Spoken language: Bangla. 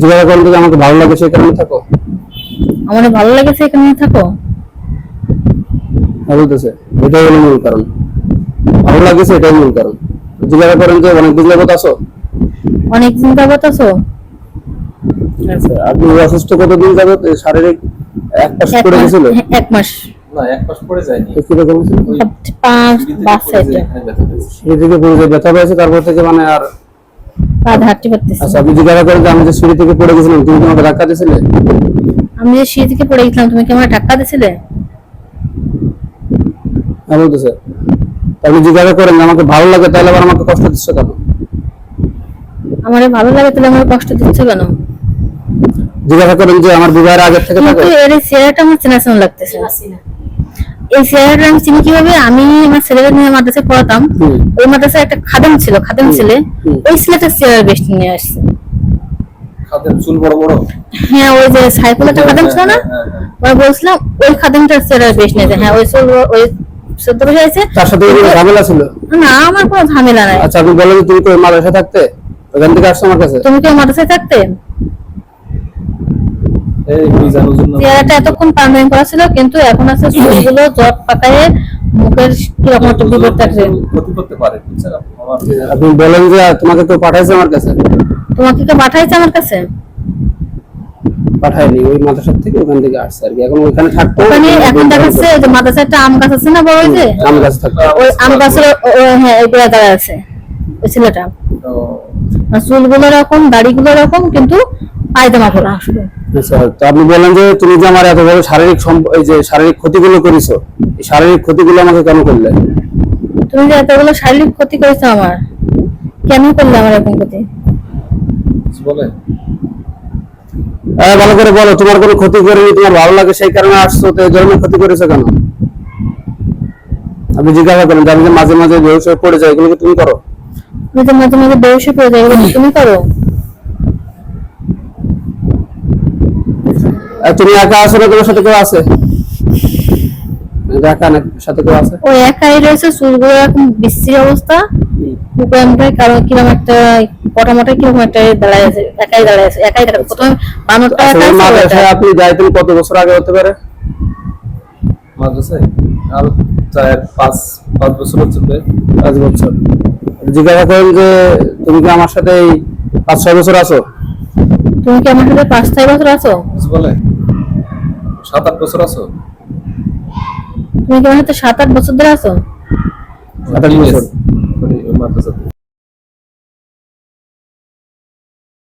জিজ্ঞাসা করেন যে আমাকে ভালো লাগে সেই কারণে থাকো? আমার ভালো লেগেছে এখানে থাকো। হ্যাঁ বলতেছে। এটাই হলো মূল কারণ। ভালো লাগছে এটাই মূল কারণ। জিজ্ঞাসা করেন যে অনেক দিন যাবত আছো? অনেক দিন যাবত আছো। আচ্ছা, আপনি অসুস্থ কতদিন যাবত? এই শারীরিক এক এক পড়ে মাস- গেছিল? হ্যাঁ, এক মাস। না এক মাস পরে যায়নি। কীরকম ছিল ওই পাঁচ বাস পড়ে সাইডে যায়। পড়ে ব্যথা পেয়েছে তারপর থেকে মানে আর পা হাঁটতে পারতেছি আচ্ছা আপনি জিজ্ঞাসা করেন যে আমি যে সিঁড়ি থেকে পড়ে গেছিলাম তুমি তোমাকে ধাক্কা দিয়েছিলে? আমি যে সিঁড়ি থেকে পড়ে গেছিলাম তুমি কি আমার ধাক্কা দিছিলে হ্যাঁ বলতেছে। আপনি জিজ্ঞাসা করেন আমাকে ভালো লাগে তাহলে আবার আমাকে কষ্ট দিচ্ছে কেন? আমার ভালো লাগে তাহলে আমার কষ্ট দিচ্ছে কেন? জিজ্ঞাসা করেন যে আমার বিবাহের আগের থেকে কিন্তু এর চেহারাটা আমার চেনা চেনা লাগতেছে। এই আমি চিনি কীভাবে? আমি আমার ছেলেকে নিয়ে মাদ্রাসায় পড়াতাম। ওই মাদ্রাসায় একটা খাদেম ছিল খাদেম ছেলে। ওই বেশ নিয়ে আসছে। খাদের চুল বড় বড়? হ্যাঁ ওই যে সাইকেল একটা খাদেম ছিল না? হ্যাঁ, হ্যাঁ, ওরা বলছিলাম ওই নিয়েছে হ্যাঁ ওই চুল ওই সদ্য বসে আছে তার সাথে ঝামেলা ছিল? না আমার কোনো ঝামেলা নাই। আচ্ছা আপনি বলেন তুমি তো মাদ্রাসায় থাকতে? ওখান থেকে আসছো আমার কাছে? তুমি কি মাদ্রাসায় থাকতে? চেহারাটা এতক্ষণ করা ছিল কিন্তু এখন আছে চুলগুলো জট পাকায়ে মুখের কীরকম একটা বিপদ থাকছে করতে পারে আপনি? বলেন যে তোমাকে কেউ পাঠাইছে আমার কাছে। তোমাকে কে পাঠাইছে আমার কাছে? পাঠায়নি ওই মাদ্রাসার থেকে ওখান থেকে আসছে আর কি। এখন ওইখানে থাকতো। ওখানে এখন দেখাচ্ছে যে মাদ্রাসায় একটা আম গাছ আছে না বড় ওই যে? আমার কাছে থাকতো। ওই আম গাছের হ্যাঁ আছে ওই ছেলেটা। চুলগুলো এরকম দাড়িগুলো এরকম কিন্তু পায়জামা পরা আসলে আচ্ছা তো আপনি বলেন যে তুমি যে আমার এত বড় শারীরিক এই যে শারীরিক ক্ষতিগুলো করেছ এই শারীরিক ক্ষতিগুলো আমাকে কেন করলে? তুমি যে এতগুলো শারীরিক ক্ষতি করেছ আমার কেন করলে আমার এরকম ক্ষতি? বলে হ্যাঁ ভালো করে বলো তোমার কোনো ক্ষতি করেনি তোমার ভালো লাগে সেই কারণে আসছো তো এই ধরনের ক্ষতি করেছ কেন? আপনি জিজ্ঞাসা করেন যে আমি যে মাঝে মাঝে হয়ে পড়ে যাই এগুলো তুমি করো? তুমি তো মাঝে মাঝে বয়সে পড়ে এগুলো তুমি করো আর তুমি একা আছো না তোমার সাথে কেউ আছে? একা না সাথে কেউ আছে? ও একাই রয়েছে চুলগুলো এরকম বিশ্রী অবস্থা। মুখে কারণ কীরকম একটা কীরকম দাঁড়ায় আছে একাই দাঁড়ায় আছে একাই দাঁড়ায় প্রথমে বানরটা একা আসলে আছে, ও মাদ্রাসায় একা। আপনি যাইতেন কত বছর আগে হতে পারে? মাদ্রাসায়? আর চার পাঁচ পাঁচ বছর হচ্ছে পাঁচ বছর। জিজ্ঞাসা করেন যে তুমি কি আমার সাথে এই পাঁচ ছয় বছর আছো? তুমি কি আমার সাথে পাঁচ ছয় বছর আছো? বলে? সাত আট বছর আছো? তুমি কি মানে তো সাত আট বছর ধরে আছো? সাত আট বছর। মাদ্রাসাতে।